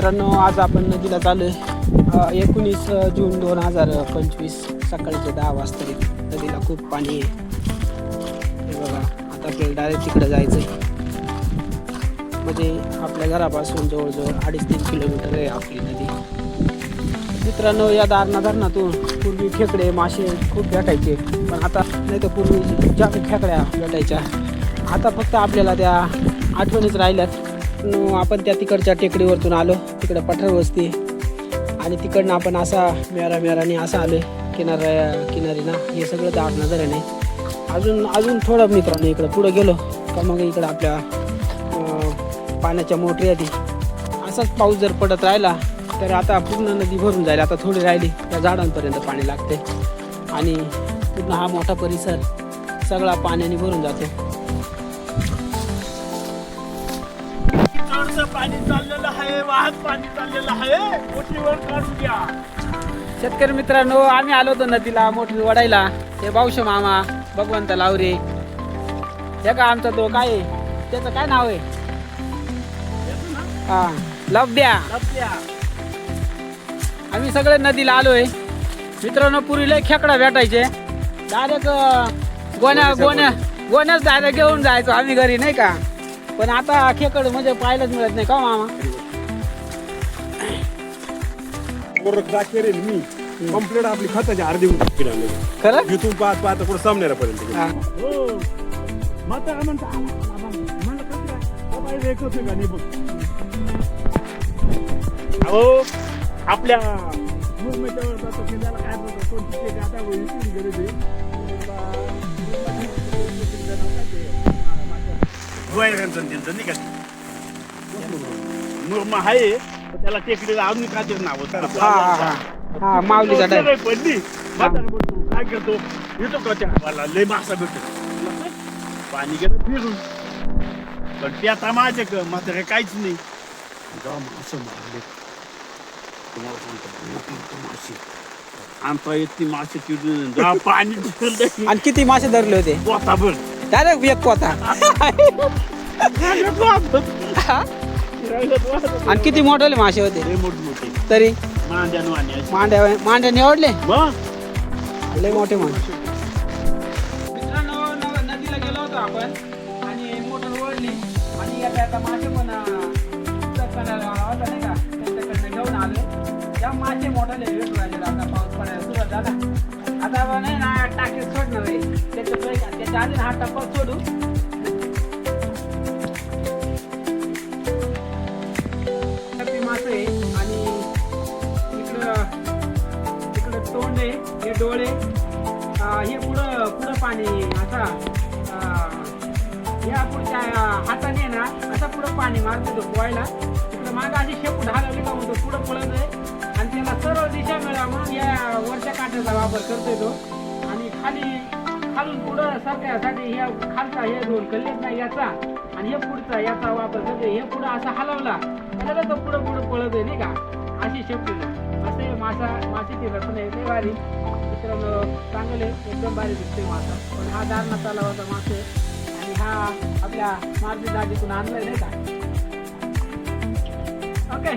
मित्रांनो आज आपण नदीला चालू आहे एकोणीस जून दोन हजार पंचवीस सकाळचे दहा वाजता नदीला खूप पाणी आहे. बघा आता आपल्याला डायरेक्ट तिकडे जायचं आहे म्हणजे आपल्या घरापासून जवळजवळ अडीच तीन किलोमीटर आहे आपली नदी. मित्रांनो या दारणा धरणातून पूर्वी खेकडे मासे खूप भेटायचे. पण आता नाही तर पूर्वी ज्या खेकड्या भेटायच्या आता फक्त आपल्याला त्या आठवणीच राहिल्यात. आपण त्या तिकडच्या टेकडीवरतून आलो. तिकडं पठार वस्ती. आणि तिकडनं आपण असा मेरा मेराने असं आलो. किनाऱ्या किनारीनं. हे सगळं दाट धरण आहे अजून अजून थोडं मित्रांनो इकडं पुढं गेलो. का मग इकडं आपल्या पाण्याच्या मोटरी आधी. असाच पाऊस जर पडत राहिला तर आता पूर्ण नदी भरून जाईल. आता थोडी राहिली त्या झाडांपर्यंत पाणी लागते. आणि पूर्ण हा मोठा परिसर सगळा पाण्याने भरून जातो. पाणी चाललेलं आहे वाहत पाणी चाललेलं आहे. काढून घ्या शेतकरी मित्रांनो आम्ही आलो होतो नदीला मोठी वडायला हे बाऊश मामा भगवंत लावरे. हे का आमचा तो काय आहे? त्याचं काय नाव आहे? हा लब्ध्या लपल्या. आम्ही सगळे नदीला आलोय. मित्रांनो पूर्वी लय खेकडा भेटायचे. डायरेक्ट गोण्या गोण्या गोण्याच डायरेक्ट घेऊन जायचो आम्ही घरी नाही का? पण आता खेकड म्हणजे पाहायलाच मिळत नाही का हो मामा मी आपली खताची अर्धी किलो खरं इथून पाहत पाहत पुढे सामनेरापर्यंत हा. हो माता म्हणता म्हणलं कसं काय? बाई, वेगळं होतं का? नाही बघ. अहो आपल्या मुरमेच्यावर जातो की त्याला काय बोलतो कोणती ते गाता गेले ते. आणि त्यांचं नाही का? मुरमा आहे पण त्याला टेकडीला अजून तरी नाव. हा माऊलीचा पडली. बोलतो, काय करतो? येतो का त्या मला लय मासा भेटतो. पाणी गेलं फिरून. पण ते आता माझे क म्हातारे काहीच नाही. मारले. तुम्हाला सांगतो मासे. आमचा इतकी मासे जेव्हा पाणी आणि किती मासे धरले होते? डायरेक्ट एक पोता आणि किती मोठे मासे होते तरी मांड्या मांड्या निवडले लय मोठे मासे मित्रांनो न- नदीला गेलो होतो आपण आणि मोटर ओढली आणि आता आता मासे पण अं, चक्काला होता नाही का त्यांच्याकडनं घेऊन आले त्या मासे भेटू राहिले आता पाऊस पडायला सुरुवात झाला आता आहे ना आधी हा टप्पा सोडू. आहे आणि इकडं इकडं तोंड आहे हे डोळे हे पुढं पुढं पाणी असा या पुढच्या हाताने ना असा पुढं पाणी मारतो तो पोहायला. तिकडं मागं आधी शेपूट हलवली का म्हणतो पुढं पळत आहे. आणि त्याला सरळ दिशा मिळा म्हणून या वरच्या काठ्याचा वापर करतोय तो. आणि खाली खालून पुढं सरण्यासाठी हे खालचा हे दोन कल्लेत नाही याचा आणि हे पुढचा याचा वापर करते हे पुढं असा हलवला. त्याला तो पुढं पुढं पळत आहे नाही का? अशी शेपटी. असे मासा मासेची रचना येते लय भारी. मित्रांनो चांगले एकदम भारी दिसते मासा. पण हा दारणा तलावाचा मासे आणि हा आपल्या मार्जी दाजीतून आणलाय नाही का? ओके